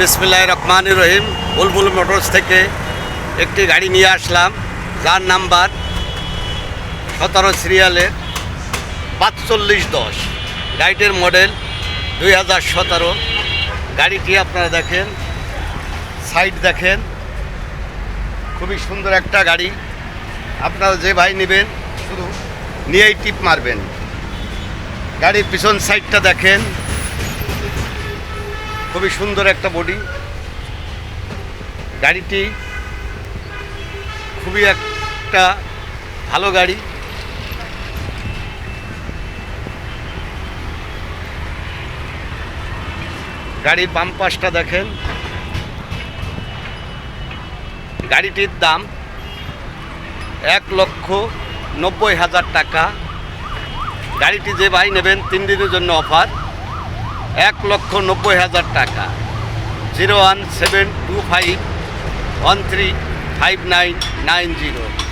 বিসমিল্লাহ রহমান রহিম, বুলবুল মোটরস থেকে একটি গাড়ি নিয়ে আসলাম। যার নাম্বার সতেরো সিরিয়ালের পাঁচচল্লিশ দশ। গাড়িটির মডেল দুই হাজার সতেরো। গাড়িটি আপনারা দেখেন, সাইড দেখেন, খুবই সুন্দর একটা গাড়ি। আপনারা যে ভাই নেবেন, শুধু নিয়েই টিপ মারবেন। গাড়ির পিছন সাইডটা দেখেন খুবই সুন্দর একটা বডি গাড়িটি খুবই একটা ভালো গাড়ি। গাড়ির বাম পাশটা দেখেন। গাড়িটির দাম এক লক্ষ নব্বই হাজার টাকা। গাড়িটি যে ভাই নেবেন, তিন দিনের জন্য অফার এক লক্ষ নব্বই হাজার টাকা। Zero one seven two five one three five nine nine zero.